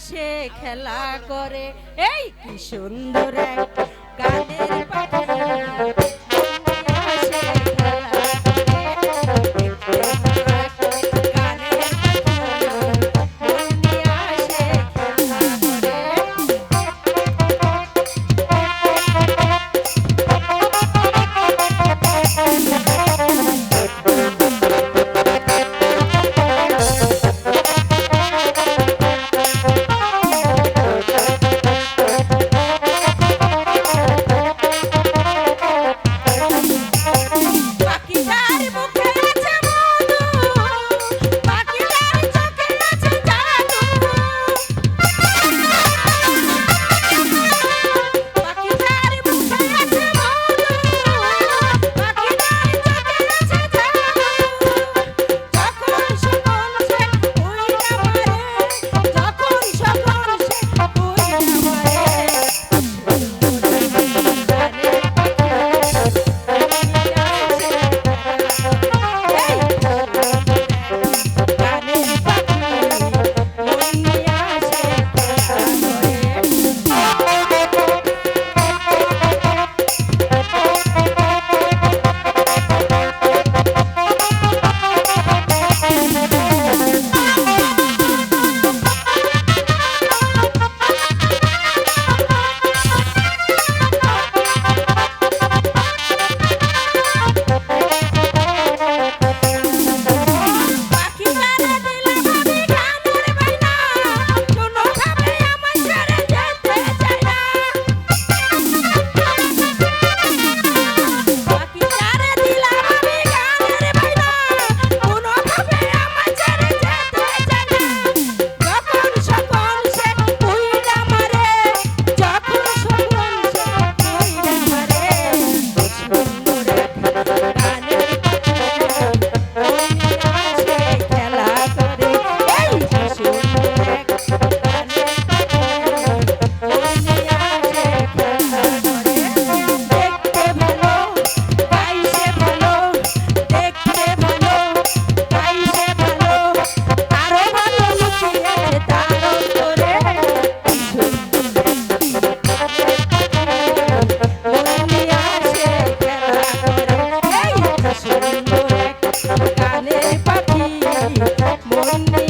আকাশে খেলা করে। এই কি সুন্দর এক Thank you.